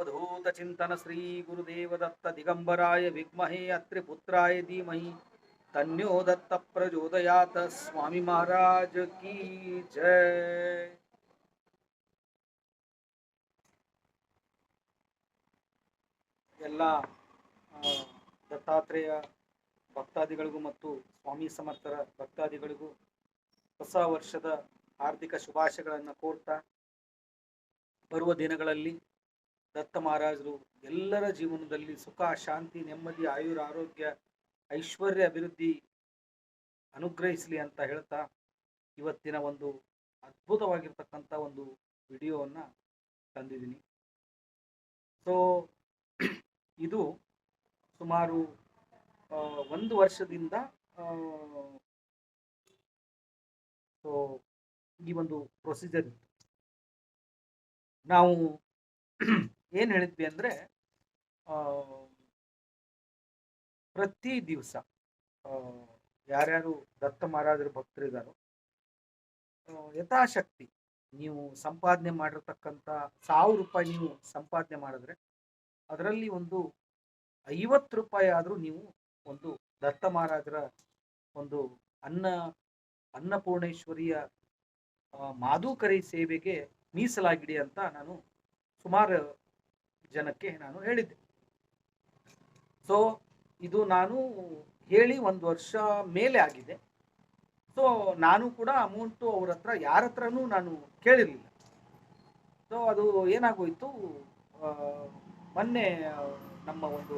ಅವಧೂತ ಚಿಂತನ ಶ್ರೀ ಗುರುದೇವದತ್ತ ದಿಗಂಬರಾಯ ವಿಗ್ಮಹೇ ಅತ್ರಿ ಪುತ್ರಾಯ ಧೀಮಹಿ. ತನ್ಯೋ ದತ್ತ ಪ್ರಚೋದಯಾತ. ಸ್ವಾಮಿ ಮಹಾರಾಜ ಕೀ ಜಯ ಎಲ್ಲ ದತ್ತಾತ್ರೇಯ ಭಕ್ತಾದಿಗಳಿಗೂ ಮತ್ತು ಸ್ವಾಮಿ ಸಮರ್ಥರ ಭಕ್ತಾದಿಗಳಿಗೂ ಹೊಸ ವರ್ಷದ ಹಾರ್ದಿಕ ಶುಭಾಶಯಗಳನ್ನು ಕೋರ್ತಾ, ಬರುವ ದಿನಗಳಲ್ಲಿ ದತ್ತ ಮಹಾರಾಜರು ಎಲ್ಲರ ಜೀವನದಲ್ಲಿ ಸುಖ, ಶಾಂತಿ, ನೆಮ್ಮದಿ, ಆಯುರ, ಆರೋಗ್ಯ, ಐಶ್ವರ್ಯ, ಅಭಿವೃದ್ಧಿ ಅನುಗ್ರಹಿಸಲಿ ಅಂತ ಹೇಳ್ತಾ ಇವತ್ತಿನ ಒಂದು ಅದ್ಭುತವಾಗಿರ್ತಕ್ಕಂಥ ಒಂದು ವಿಡಿಯೋವನ್ನು ತಂದಿದ್ದೀನಿ. ಸೊ ಇದು ಸುಮಾರು ಒಂದು ವರ್ಷದಿಂದ ಸೊ ಈ ಒಂದು ಪ್ರೊಸೀಜರ್ ನಾವು ಏನು ಹೇಳಿದ್ವಿ ಅಂದ್ರೆ ಪ್ರತಿ ದಿವಸ ಯಾರ್ಯಾರು ದತ್ತ ಮಹಾರಾಜರ ಭಕ್ತರಿದ್ದಾರೋ ಆ, ಯಥಾಶಕ್ತಿ ನೀವು ಸಂಪಾದನೆ ಮಾಡಿರ್ತಕ್ಕಂಥ ಸಾವಿರ ರೂಪಾಯಿ ನೀವು ಸಂಪಾದನೆ ಮಾಡಿದ್ರೆ ಅದರಲ್ಲಿ ಒಂದು ಐವತ್ತು ರೂಪಾಯಿ ಆದರೂ ನೀವು ಒಂದು ದತ್ತ ಮಹಾರಾಜರ ಒಂದು ಅನ್ನ ಅನ್ನಪೂರ್ಣೇಶ್ವರಿಯ ಮಾಧುಕರಿ ಸೇವೆಗೆ ಮೀಸಲಾಗಿಡಿ ಅಂತ ನಾನು ಸುಮಾರು ಜನಕ್ಕೆ ನಾನು ಹೇಳಿದ್ದೆ. ಸೊ ಇದು ನಾನು ಹೇಳಿ ಒಂದು ವರ್ಷ ಮೇಲೆ ಆಗಿದೆ. ಸೊ ನಾನು ಕೂಡ ಅಮೌಂಟು ಅವ್ರ ಹತ್ರ, ಯಾರ ಹತ್ರನೂ ನಾನು ಕೇಳಿರಲಿಲ್ಲ. ಸೊ ಅದು ಏನಾಗೋಯಿತು ಮೊನ್ನೆ ನಮ್ಮ ಒಂದು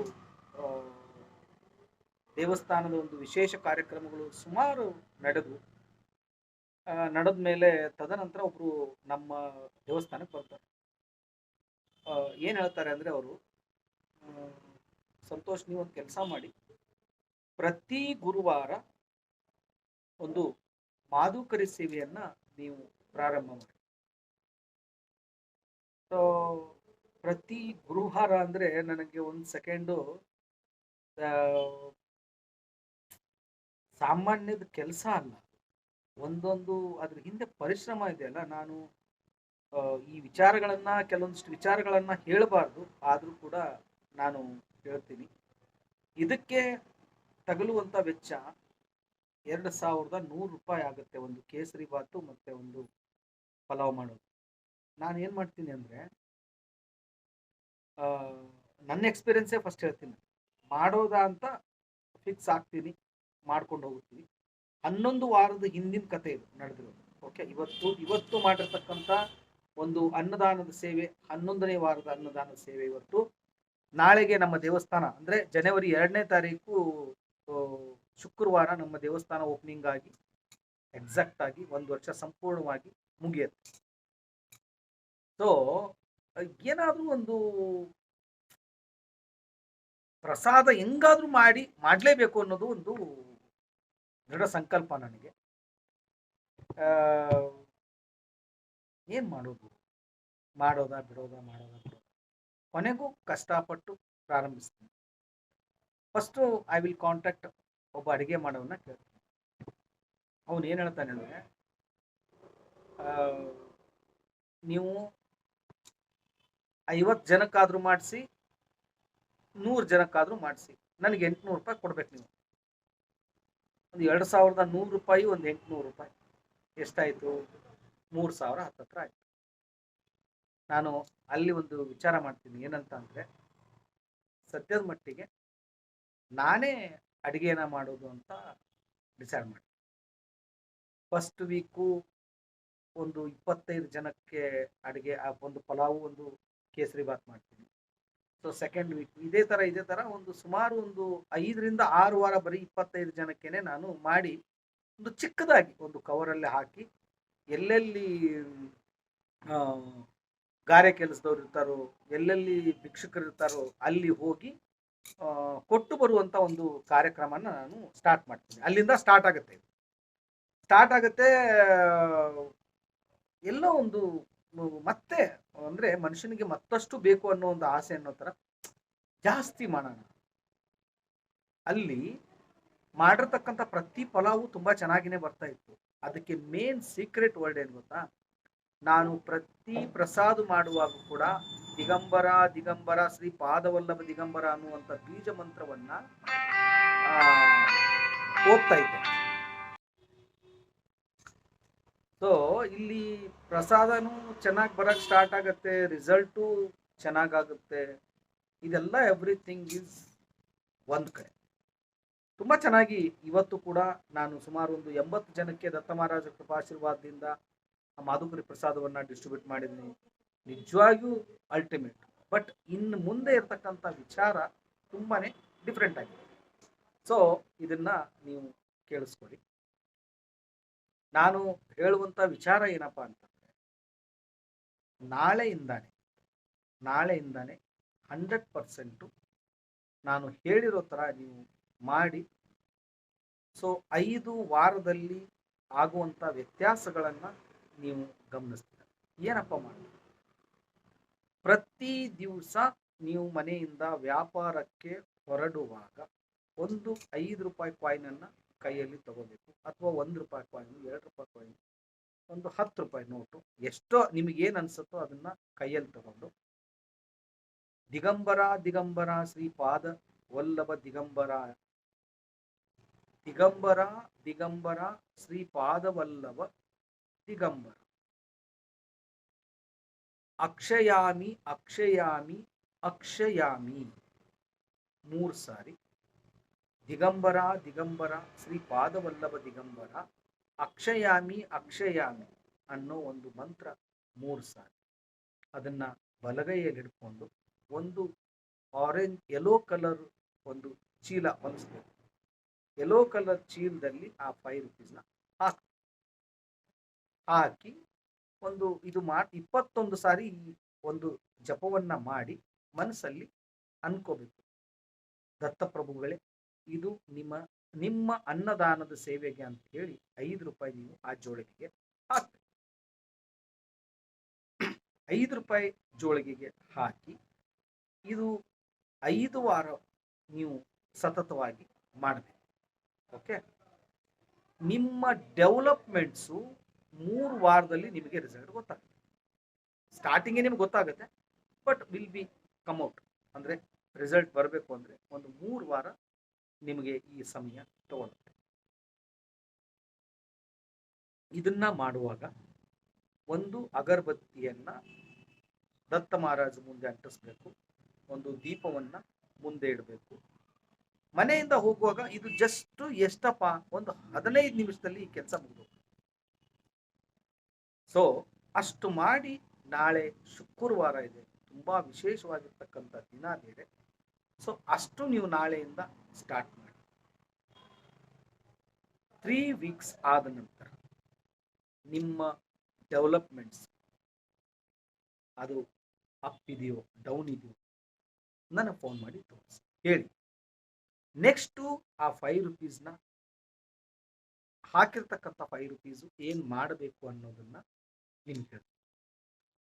ದೇವಸ್ಥಾನದ ಒಂದು ವಿಶೇಷ ಕಾರ್ಯಕ್ರಮಗಳು ಸುಮಾರು ನಡೆದು ನಡೆದ ಮೇಲೆ ತದನಂತರ ಒಬ್ಬರು ನಮ್ಮ ದೇವಸ್ಥಾನಕ್ಕೆ ಬರ್ತಾರೆ ಏನ್ ಹೇಳ್ತಾರೆ ಅಂದ್ರೆ ಅವರು ಸಂತೋಷ್ ನೀವು ಒಂದು ಕೆಲಸ ಮಾಡಿ. ಪ್ರತಿ ಗುರುವಾರ ಒಂದು ಮಾದುಕರಿ ಸೇವೆಯನ್ನ ನೀವು ಪ್ರಾರಂಭ ಮಾಡಿ. ಸೊ ಪ್ರತಿ ಗುರುವಾರ ಅಂದ್ರೆ ನನಗೆ ಒಂದು ಸೆಕೆಂಡು ಸಾಮಾನ್ಯದ ಕೆಲಸ ಅಲ್ಲ. ಒಂದೊಂದು ಅದ್ರ ಹಿಂದೆ ಪರಿಶ್ರಮ ಇದೆಯಲ್ಲ ನಾನು ಈ ವಿಚಾರಗಳನ್ನ, ಕೆಲವೊಂದಿಷ್ಟು ವಿಚಾರಗಳನ್ನ ಹೇಳಬಾರ್ದು. ಆದರೂ ಕೂಡ ನಾನು ಹೇಳ್ತೀನಿ. ಇದಕ್ಕೆ ತಗಲುವಂತ ವೆಚ್ಚ ಎರಡು ಸಾವಿರದ ನೂರು ರೂಪಾಯಿ ಆಗುತ್ತೆ ಒಂದು ಕೇಸರಿ ಬಾತು ಮತ್ತೆ ಒಂದು ಪಲಾವ್ ಮಾಡೋದು. ನಾನು ಏನು ಮಾಡ್ತೀನಿ ಅಂದರೆ ನನ್ನ ಎಕ್ಸ್ಪೀರಿಯನ್ಸೇ ಫಸ್ಟ್ ಹೇಳ್ತೀನಿ. ಮಾಡೋದಾ ಅಂತ ಫಿಕ್ಸ್ ಆಗ್ತೀನಿ, ಮಾಡ್ಕೊಂಡು ಹೋಗ್ತೀನಿ. ಹನ್ನೊಂದು ವಾರದ ಹಿಂದಿನ ಕತೆ ಇದು ನಡೆದಿರೋದು. ಓಕೆ ಇವತ್ತು ಇವತ್ತು ಮಾಡಿರ್ತಕ್ಕಂಥ ಒಂದು ಅನ್ನದಾನದ ಸೇವೆ, ಹನ್ನೊಂದನೇ ವಾರದ ಅನ್ನದಾನದ ಸೇವೆ ಇವತ್ತು. ನಾಳೆಗೆ ನಮ್ಮ ದೇವಸ್ಥಾನ, ಅಂದರೆ ಜನವರಿ ಎರಡನೇ ತಾರೀಕು ಶುಕ್ರವಾರ ನಮ್ಮ ದೇವಸ್ಥಾನ ಓಪನಿಂಗ್ ಆಗಿ ಎಕ್ಸಾಕ್ಟ್ ಆಗಿ ಒಂದು ವರ್ಷ ಸಂಪೂರ್ಣವಾಗಿ ಮುಗಿಯುತ್ತೆ. ಸೊ ಏನಾದರೂ ಒಂದು ಪ್ರಸಾದ ಹೆಂಗಾದ್ರೂ ಮಾಡಿ ಮಾಡಲೇಬೇಕು ಅನ್ನೋದು ಒಂದು ದೃಢ ಸಂಕಲ್ಪ ನನಗೆ. ಏನ್ ಮಾಡೋದು? ಮಾಡೋದಾ, ಬಿಡೋದಾ ಮಾಡೋದಾ, ಬಿಡೋದಾ? ಕೊನೆಗೂ ಕಷ್ಟಪಟ್ಟು ಪ್ರಾರಂಭಿಸ್ತೀನಿ. ಫಸ್ಟು ಐ ವಿಲ್ ಕಾಂಟ್ಯಾಕ್ಟ್ ಒಬ್ಬ ಅಡುಗೆ ಮಾಡೋವನ್ನ ಕೇಳ್ತೀನಿ. ಅವನು ಏನು ಹೇಳ್ತಾನೆ ಅಂದರೆ ನೀವು ಐವತ್ತು ಜನಕ್ಕಾದ್ರೂ ಮಾಡಿಸಿ, ನೂರು ಜನಕ್ಕಾದ್ರೂ ಮಾಡಿಸಿ. ನನಗೆ ಎಂಟುನೂರು ರೂಪಾಯಿ ಕೊಡ್ಬೇಕು ನೀವು. ಒಂದು ಎರಡು ಸಾವಿರದ ನೂರು ರೂಪಾಯಿ, ಒಂದು ಎಂಟುನೂರು ರೂಪಾಯಿ. ಎಷ್ಟಾಯಿತು? ಮೂರು ಸಾವಿರ, ಹತ್ತತ್ರ ಆಯಿತು. ನಾನು ಅಲ್ಲಿ ಒಂದು ವಿಚಾರ ಮಾಡ್ತೀನಿ, ಏನಂತ ಅಂದರೆ, ಸದ್ಯದ ಮಟ್ಟಿಗೆ ನಾನೇ ಅಡುಗೆನ ಮಾಡೋದು ಅಂತ ಡಿಸೈಡ್ ಮಾಡಿ ಫಸ್ಟ್ ವೀಕು ಒಂದು ಇಪ್ಪತ್ತೈದು ಜನಕ್ಕೆ ಅಡುಗೆ ಒಂದು ಪಲಾವು, ಒಂದು ಕೇಸರಿ ಬಾತ್ ಮಾಡ್ತೀನಿ. ಸೊ ಸೆಕೆಂಡ್ ವೀಕ್ ಇದೇ ಥರ ಇದೇ ಥರ ಒಂದು ಸುಮಾರು ಒಂದು ಐದರಿಂದ ಆರು ವಾರ ಬರೀ ಇಪ್ಪತ್ತೈದು ಜನಕ್ಕೇನೆ ನಾನು ಮಾಡಿ ಒಂದು ಚಿಕ್ಕದಾಗಿ ಒಂದು ಕವರಲ್ಲಿ ಹಾಕಿ ಎಲ್ಲೆಲ್ಲಿ ಗಾರೆ ಕೆಲಸದವ್ರು ಇರ್ತಾರೋ, ಎಲ್ಲೆಲ್ಲಿ ಭಿಕ್ಷುಕರು ಇರ್ತಾರೋ ಅಲ್ಲಿ ಹೋಗಿ ಕೊಟ್ಟು ಬರುವಂತ ಒಂದು ಕಾರ್ಯಕ್ರಮನ ನಾನು ಸ್ಟಾರ್ಟ್ ಮಾಡ್ತೀನಿ. ಅಲ್ಲಿಂದ ಸ್ಟಾರ್ಟ್ ಆಗುತ್ತೆ ಸ್ಟಾರ್ಟ್ ಆಗುತ್ತೆ ಎಲ್ಲೋ ಒಂದು ಮತ್ತೆ, ಅಂದ್ರೆ ಮನುಷ್ಯನಿಗೆ ಮತ್ತಷ್ಟು ಬೇಕು ಅನ್ನೋ ಒಂದು ಆಸೆ ಅನ್ನೋ ತರ ಜಾಸ್ತಿ ಮಾಡೋಣ. ಅಲ್ಲಿ ಮಾಡಿರ್ತಕ್ಕಂಥ ಪ್ರತಿ ಫಲವೂ ತುಂಬಾ ಚೆನ್ನಾಗಿನೇ ಬರ್ತಾ ಇತ್ತು. ಅದಕ್ಕೆ ಮೇನ್ ಸೀಕ್ರೆಟ್ ವರ್ಡ್ ಏನು ಗೊತ್ತಾ? ನಾನು ಪ್ರತಿ ಪ್ರಸಾದ ಮಾಡುವಾಗ ಕೂಡ ದಿಗಂಬರ ದಿಗಂಬರ, ಶ್ರೀ ಪಾದವಲ್ಲಭ ದಿಗಂಬರ ಅನ್ನುವಂಥ ಬೀಜ ಮಂತ್ರವನ್ನ ಓದ್ತಾ ಇದ್ದೆ. ಸೊ ಇಲ್ಲಿ ಪ್ರಸಾದನೂ ಚೆನ್ನಾಗಿ ಬರಕ್ ಸ್ಟಾರ್ಟ್ ಆಗುತ್ತೆ ರಿಸಲ್ಟು ಚೆನ್ನಾಗಾಗುತ್ತೆ. ಇದೆಲ್ಲ ಎವ್ರಿಥಿಂಗ್ ಈಸ್ ಒಂದು ಕಡೆ. ತುಂಬಾ ಚೆನ್ನಾಗಿ ಇವತ್ತು ಕೂಡ ನಾನು ಸುಮಾರು ಒಂದು ಎಂಬತ್ತು ಜನಕ್ಕೆ ದತ್ತ ಮಹಾರಾಜ ಕೃಪಾಶೀರ್ವಾದದಿಂದ ಆ ಪ್ರಸಾದವನ್ನು ಡಿಸ್ಟ್ರಿಬ್ಯೂಟ್ ಮಾಡಿದ್ದೀನಿ. ನಿಜವಾಗಿಯೂ ಅಲ್ಟಿಮೇಟ್ ಬಟ್ ಇನ್ನು ಮುಂದೆ ಇರತಕ್ಕಂಥ ವಿಚಾರ ತುಂಬಾನೇ ಡಿಫ್ರೆಂಟ್ ಆಗಿದೆ. ಸೊ ಇದನ್ನ ನೀವು ಕೇಳಿಸ್ಕೊಳ್ಳಿ. ನಾನು ಹೇಳುವಂಥ ವಿಚಾರ ಏನಪ್ಪ ಅಂತಂದರೆ, ನಾಳೆಯಿಂದಾನೆ ನಾಳೆಯಿಂದಾನೆ ಹಂಡ್ರೆಡ್ ಪರ್ಸೆಂಟು ನಾನು ಹೇಳಿರೋ ಥರ ನೀವು ಮಾಡಿ. ಸೊ ಐದು ವಾರದಲ್ಲಿ ಆಗುವಂಥ ವ್ಯತ್ಯಾಸಗಳನ್ನು ನೀವು ಗಮನಿಸ್ತೀರ. ಏನಪ್ಪ ಮಾಡಿ ಪ್ರತಿ ದಿವಸ ನೀವು ಮನೆಯಿಂದ ವ್ಯಾಪಾರಕ್ಕೆ ಹೊರಡುವಾಗ ಒಂದು ಐದು ರೂಪಾಯಿ ಕಾಯಿನನ್ನು ಕೈಯಲ್ಲಿ ತಗೋಬೇಕು. ಅಥವಾ ಒಂದು ರೂಪಾಯಿ ಕಾಯಿನ್ ಎರಡು ರೂಪಾಯಿ ಕಾಯಿನ್ ಒಂದು ಹತ್ತು ರೂಪಾಯಿ ನೋಟು ಎಷ್ಟೋ ನಿಮಗೇನು ಅನ್ಸುತ್ತೋ ಅದನ್ನ ಕೈಯಲ್ಲಿ ತಗೊಂಡು ದಿಗಂಬರ ದಿಗಂಬರ ಶ್ರೀಪಾದ ವಲ್ಲಭ ದಿಗಂಬರ ದಿಗಂಬರ ದಿಗಂಬರ ಶ್ರೀ ಪಾದವಲ್ಲಭ ದಿಗಂಬರ. ಅಕ್ಷಯಾಮಿ ಅಕ್ಷಯಾಮಿ ಅಕ್ಷಯಾಮಿ. ಮೂರು ಸಾರಿ. ದಿಗಂಬರ ದಿಗಂಬರ ಶ್ರೀ ಪಾದವಲ್ಲಭ ದಿಗಂಬರ, ಅಕ್ಷಯಾಮಿ ಅಕ್ಷಯಾಮಿ ಅನ್ನೋ ಒಂದು ಮಂತ್ರ ಮೂರು ಸಾರಿ. ಅದನ್ನ ಬಲಗೈಯಲ್ಲಿ ಹಿಡ್ಕೊಂಡು ಒಂದು ಆರೆಂಜ್ ಯೆಲ್ಲೋ ಕಲರ್ ಒಂದು ಚೀಲ ಹೊಲಿಸ್ಬೇಕು. ಯೆಲ್ಲೋ ಕಲರ್ ಚೀಲದಲ್ಲಿ ಆ ಫೈವ್ ರುಪೀಸ್ನ ಹಾಕಿ ಹಾಕಿ ಒಂದು ಇದು ಮಾಡಿ ಇಪ್ಪತ್ತೊಂದು ಸಾರಿ ಈ ಒಂದು ಜಪವನ್ನ ಮಾಡಿ ಮನಸ್ಸಲ್ಲಿ ಅನ್ಕೋಬೇಕು. ದತ್ತಪ್ರಭುಗಳೇ, ಇದು ನಿಮ್ಮ ನಿಮ್ಮ ಅನ್ನದಾನದ ಸೇವೆಗೆ ಅಂತ ಹೇಳಿ ಐದು ರೂಪಾಯಿ ನೀವು ಆ ಜೋಳಿಗೆಗೆ ಹಾಕಿ ಐದು ರೂಪಾಯಿ ಜೋಳಿಗೆಗೆ ಹಾಕಿ ಇದು ಐದು ವಾರ ನೀವು ಸತತವಾಗಿ ಮಾಡಬೇಕು. ಓಕೆ ನಿಮ್ಮ ಡೆವಲಪ್ಮೆಂಟ್ಸು ಮೂರು ವಾರದಲ್ಲಿ ನಿಮಗೆ ರಿಸಲ್ಟ್ ಗೊತ್ತಾಗುತ್ತೆ. ಸ್ಟಾರ್ಟಿಂಗ್ ನಿಮ್ಗೆ ಗೊತ್ತಾಗುತ್ತೆ but will be come out ಅಂದರೆ ರಿಸಲ್ಟ್ ಬರಬೇಕು ಅಂದರೆ ಒಂದು ಮೂರು ವಾರ ನಿಮಗೆ ಈ ಸಮಯ ತಗೊಳುತ್ತೆ. ಇದನ್ನ ಮಾಡುವಾಗ ಒಂದು ಅಗರಬತ್ತಿಯನ್ನ ದತ್ತ ಮಹಾರಾಜ ಮುಂದೆ ಅಂಟಿಸ್ಬೇಕು, ಒಂದು ದೀಪವನ್ನ ಮುಂದೆ ಇಡಬೇಕು. ಮನೆಯಿಂದ ಹೋಗುವಾಗ ಇದು ಜಸ್ಟ್ ಎಷ್ಟಪ್ಪ? ಒಂದು ಹದಿನೈದು ನಿಮಿಷದಲ್ಲಿ ಈ ಕೆಲಸ ಮುಗಿದು ಸೊ ಅಷ್ಟು ಮಾಡಿ ನಾಳೆ ಶುಕ್ರವಾರ ಇದೆ. ತುಂಬಾ ವಿಶೇಷವಾಗಿರ್ತಕ್ಕಂಥ ದಿನ ಬೇರೆ. ಸೊ ಅಷ್ಟು ನೀವು ನಾಳೆಯಿಂದ ಸ್ಟಾರ್ಟ್ ಮಾಡಿ. ತ್ರೀ ವೀಕ್ಸ್ ಆದ ನಂತರ ನಿಮ್ಮ ಡೆವಲಪ್ಮೆಂಟ್ಸ್ ಅದು ಅಪ್ ಇದೆಯೋ ಡೌನ್ ಇದೆಯೋ, ನನಗೆ ಫೋನ್ ಮಾಡಿ ತೋರಿಸಿ. ಹೇಳಿ. ನೆಕ್ಸ್ಟು ಆ ಫೈವ್ ರುಪೀಸ್ನ ಹಾಕಿರ್ತಕ್ಕಂಥ ಫೈವ್ ರುಪೀಸು ಏನು ಮಾಡಬೇಕು ಅನ್ನೋದನ್ನ ನಿಮ್ಗೆ ಹೇಳ್ತೀನಿ.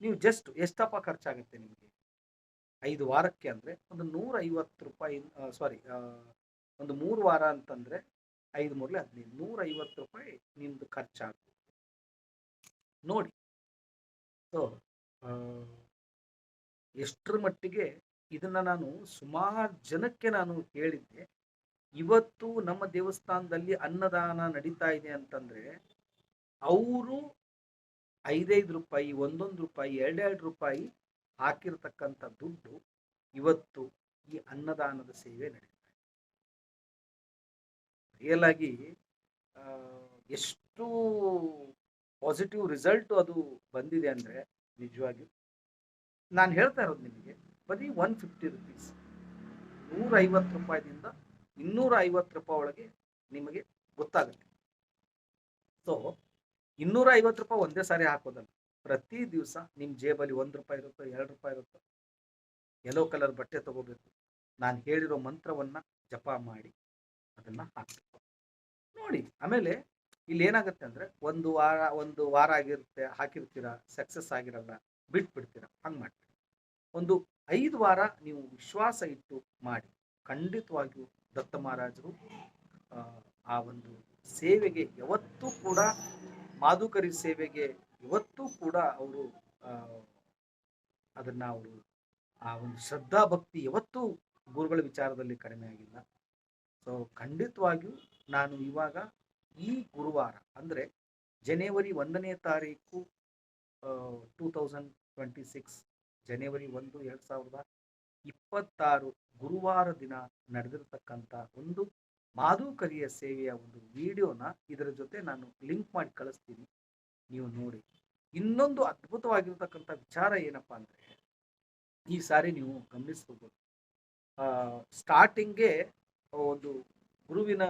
ನೀವು ಜಸ್ಟ್ ಎಷ್ಟಪ್ಪ ಖರ್ಚಾಗುತ್ತೆ ನಿಮಗೆ? ಐದು ವಾರಕ್ಕೆ ಅಂದರೆ ಒಂದು ನೂರ ಐವತ್ತು ರೂಪಾಯಿ ಸಾರಿ ಒಂದು ಮೂರು ವಾರ ಅಂತಂದರೆ ಐದು ಮೂರಲೆ ಹದಿನೈದು ನೂರ ಐವತ್ತು ರೂಪಾಯಿ ನಿಮ್ಮದು ಖರ್ಚಾಗುತ್ತೆ. ನೋಡಿ ಸೊ ಎಷ್ಟರ ಮಟ್ಟಿಗೆ ಇದನ್ನ ನಾನು ಸುಮಾರು ಜನಕ್ಕೆ ನಾನು ಹೇಳಿದ್ದೆ. ಇವತ್ತು ನಮ್ಮ ದೇವಸ್ಥಾನದಲ್ಲಿ ಅನ್ನದಾನ ನಡೀತಾ ಇದೆ ಅಂತಂದ್ರೆ, ಅವರು ಐದೈದು ರೂಪಾಯಿ, ಒಂದೊಂದು ರೂಪಾಯಿ, ಎರಡೆರಡು ರೂಪಾಯಿ ಹಾಕಿರ್ತಕ್ಕಂಥ ದುಡ್ಡು ಇವತ್ತು ಈ ಅನ್ನದಾನದ ಸೇವೆ ನಡೀತಾ ಇದೆ. ರಿಯಲ್ ಆಗಿ ಎಷ್ಟು ಪಾಸಿಟಿವ್ ರಿಸಲ್ಟ್ ಅದು ಬಂದಿದೆ ಅಂದ್ರೆ ನಿಜವಾಗಿ ನಾನು ಹೇಳ್ತಾ ಇರೋದು ನಿಮಗೆ ಬರೀ ಒನ್ ಫಿಫ್ಟಿ ರುಪೀಸ್ ನೂರ ಐವತ್ತು ರೂಪಾಯಿದಿಂದ ಇನ್ನೂರ ಐವತ್ತು ರೂಪಾಯಿ ಒಳಗೆ ನಿಮಗೆ ಗೊತ್ತಾಗುತ್ತೆ. ಸೊ ಇನ್ನೂರ ಐವತ್ತು ರೂಪಾಯಿ ಒಂದೇ ಸಾರಿ ಹಾಕೋದಲ್ಲ. ಪ್ರತಿ ದಿವಸ ನಿಮ್ಮ ಜೇಬಲ್ಲಿ ಒಂದು ರೂಪಾಯಿ ಇರುತ್ತೋ ಎರಡು ರೂಪಾಯಿ ಇರುತ್ತೋ ಯೆಲ್ಲೋ ಕಲರ್ ಬಟ್ಟೆ ತಗೋಬೇಕು. ನಾನು ಹೇಳಿರೋ ಮಂತ್ರವನ್ನ ಜಪ ಮಾಡಿ ಅದನ್ನ ಹಾಕಬೇಕು. ನೋಡಿ, ಆಮೇಲೆ ಇಲ್ಲಿ ಏನಾಗುತ್ತೆ ಅಂದರೆ ಒಂದು ವಾರ ಒಂದು ವಾರ ಆಗಿರುತ್ತೆ, ಹಾಕಿರ್ತೀರ ಸಕ್ಸಸ್ ಆಗಿರಲ್ಲ, ಬಿಟ್ಬಿಡ್ತೀರ, ಹಂಗೆ ಮಾಡ್ತೀರಾ. ಒಂದು ಐದು ವಾರ ನೀವು ವಿಶ್ವಾಸ ಇಟ್ಟು ಮಾಡಿ. ಖಂಡಿತವಾಗಿಯೂ ದತ್ತ ಮಹಾರಾಜರು ಆ, ಒಂದು ಸೇವೆಗೆ ಯಾವತ್ತೂ ಕೂಡ ಮಾಧುಕರಿ ಸೇವೆಗೆ ಇವತ್ತೂ ಕೂಡ ಅವರು ಅದನ್ನ ಅವರು ಆ ಒಂದು ಶ್ರದ್ಧಾ ಭಕ್ತಿ ಯಾವತ್ತೂ ಗುರುಗಳ ವಿಚಾರದಲ್ಲಿ ಕಡಿಮೆ ಆಗಿಲ್ಲ. ಸೊ ಖಂಡಿತವಾಗಿಯೂ ನಾನು ಇವಾಗ ಈ ಗುರುವಾರ ಅಂದರೆ ಜನವರಿ ಒಂದನೇ ತಾರೀಕು ಟೂ ತೌಸಂಡ್ ಟ್ವೆಂಟಿ ಸಿಕ್ಸ್ ಜನವರಿ ಒಂದು, ಎರಡು ಸಾವಿರದ ಇಪ್ಪತ್ತಾರು ಗುರುವಾರ ದಿನ ನಡೆದಿರತಕ್ಕಂತ ಒಂದು ಮಾಧುಕರಿಯ ಸೇವೆಯ ಒಂದು ವಿಡಿಯೋನ ಇದರ ಜೊತೆ ನಾನು ಲಿಂಕ್ ಮಾಡಿ ಕಳಿಸ್ತೀನಿ. ನೀವು ನೋಡಿ. ಇನ್ನೊಂದು ಅದ್ಭುತವಾಗಿರ್ತಕ್ಕಂಥ ವಿಚಾರ ಏನಪ್ಪ ಅಂದರೆ, ಈ ಸಾರಿ ನೀವು ಗಮನಿಸ್ಕೋಬೋದು. ಸ್ಟಾರ್ಟಿಂಗ್ಗೆ ಒಂದು ಗುರುವಿನ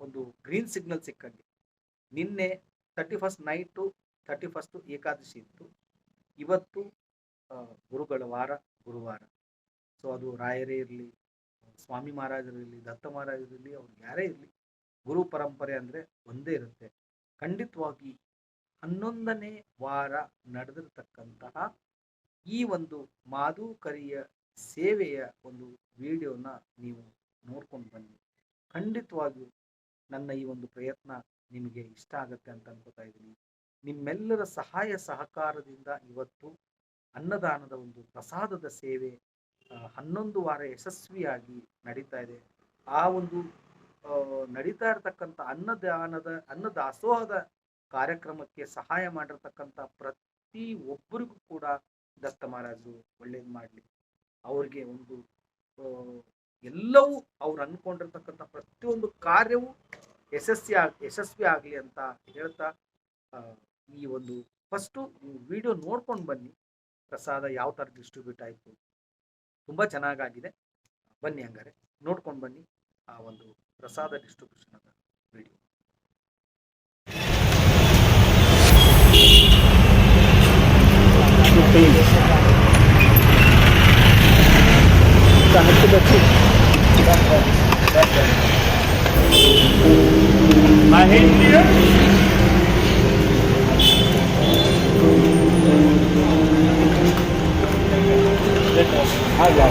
ಒಂದು ಗ್ರೀನ್ ಸಿಗ್ನಲ್ ಸಿಕ್ಕಂಗೆ. ನಿನ್ನೆ thirty first night, thirty first Ekadashi ಇತ್ತು. ಇವತ್ತು ಗುರುಗಳ ವಾರ, ಗುರುವಾರ. ಸೊ ಅದು ರಾಯರೇ ಇರಲಿ, ಸ್ವಾಮಿ ಮಹಾರಾಜರಿರಲಿ ದತ್ತ ಮಹಾರಾಜರಿರಲಿ ಅವ್ರು ಯಾರೇ ಇರಲಿ, ಗುರು ಪರಂಪರೆ ಅಂದರೆ ಒಂದೇ ಇರುತ್ತೆ. ಖಂಡಿತವಾಗಿ ಹನ್ನೊಂದನೇ ವಾರ ನಡೆದಿರ್ತಕ್ಕಂತಹ ಈ ಒಂದು ಮಾಧುಕರಿಯ ಸೇವೆಯ ಒಂದು ವಿಡಿಯೋನ ನೀವು ನೋಡ್ಕೊಂಡು ಬನ್ನಿ. ಖಂಡಿತವಾಗಿಯೂ ನನ್ನ ಈ ಒಂದು ಪ್ರಯತ್ನ ನಿಮಗೆ ಇಷ್ಟ ಆಗುತ್ತೆ ಅಂತ ಅನ್ಕೋತಾ ಇದ್ದೀನಿ. ನಿಮ್ಮೆಲ್ಲರ ಸಹಾಯ ಸಹಕಾರದಿಂದ ಇವತ್ತು ಅನ್ನದಾನದ ಒಂದು ಪ್ರಸಾದದ ಸೇವೆ ಹನ್ನೊಂದು ವಾರ ಯಶಸ್ವಿಯಾಗಿ ನಡೀತಾ ಇದೆ. ಆ ಒಂದು ನಡೀತಾ ಇರತಕ್ಕಂಥ ಅನ್ನದಾನದ, ಅನ್ನದಾಸೋಹದ ಕಾರ್ಯಕ್ರಮಕ್ಕೆ ಸಹಾಯ ಮಾಡಿರ್ತಕ್ಕಂಥ ಪ್ರತಿ ಒಬ್ಬರಿಗೂ ಕೂಡ ದತ್ತ ಮಹಾರಾಜರು ಒಳ್ಳೇದು ಮಾಡಲಿ. ಅವ್ರಿಗೆ ಒಂದು ಎಲ್ಲವೂ ಅವ್ರು ಅನ್ಕೊಂಡಿರ್ತಕ್ಕಂಥ ಪ್ರತಿಯೊಂದು ಕಾರ್ಯವೂ ಯಶಸ್ವಿ ಆಗ್ ಯಶಸ್ವಿ ಆಗಲಿ ಅಂತ ಹೇಳ್ತಾ ಈ ಒಂದು ಫಸ್ಟು ವಿಡಿಯೋ ನೋಡ್ಕೊಂಡು ಬನ್ನಿ. ಪ್ರಸಾದ ಯಾವ ಥರ ಡಿಸ್ಟ್ರಿಬ್ಯೂಟ್ ಆಯಿತು. ತುಂಬ ಚೆನ್ನಾಗಾಗಿದೆ. ಬನ್ನಿ ಹಂಗಾರೆ. ನೋಡ್ಕೊಂಡು ಬನ್ನಿ ಆ ಒಂದು ಪ್ರಸಾದ ಡಿಸ್ಟ್ರಿಬ್ಯೂಷನ್ ಅದ ವಿಡಿಯೋ ありが。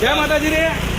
જય માતાજી રે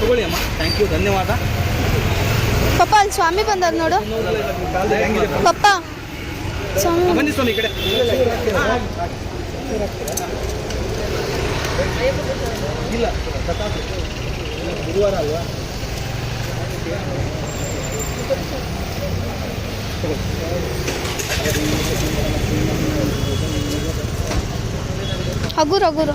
ತಗೊಳ್ಳಿ ಹಾಕ. ಧನ್ಯವಾದ ಪಪ್ಪ, ಅಲ್ಲಿ ಸ್ವಾಮಿ ಬಂದಾರ ನೋಡು. ಪಪ್ಪ. ಬನ್ನಿ ಸ್ವಾಮಿ ಕಡೆ. ಇಲ್ಲ ಗುರುವಾರ ಅಲ್ವಾ? ಹಗುರು ಹಗುರು